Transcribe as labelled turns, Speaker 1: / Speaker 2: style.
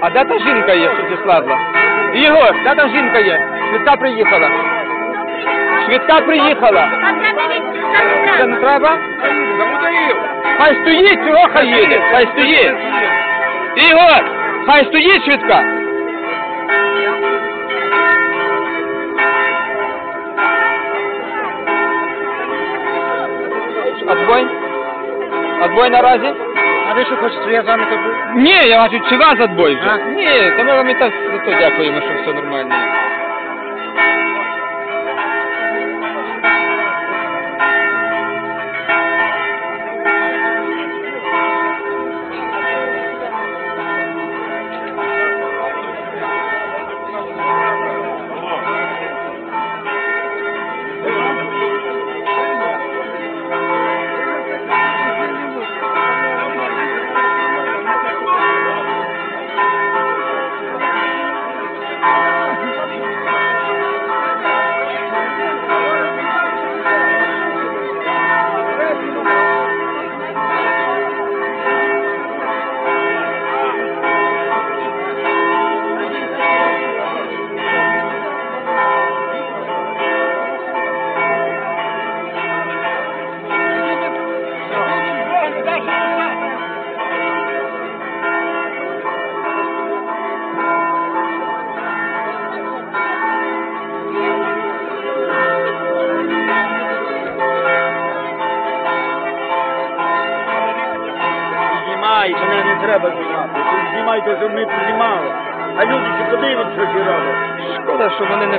Speaker 1: А де та жінка є, що ти слабла? Ігор, де там жінка є? Швидка приїхала. Швидка приїхала. Це не треба? Хай стоїть, чого хай їде? Хай стоїть. Ігор, хай стоїть швидка. Отбой? Отбой наразі?
Speaker 2: А ви що хочете, я з вами тут був?
Speaker 1: Ні, я бачу, чи вас отбой вже?
Speaker 2: А?
Speaker 1: Ні, то ми вам і так за то дякуємо, що все нормально.
Speaker 2: треба знімати. Знімайте, що ми знімали. А люди ще подивляться, що ці роблять.
Speaker 1: Шкода, що вони не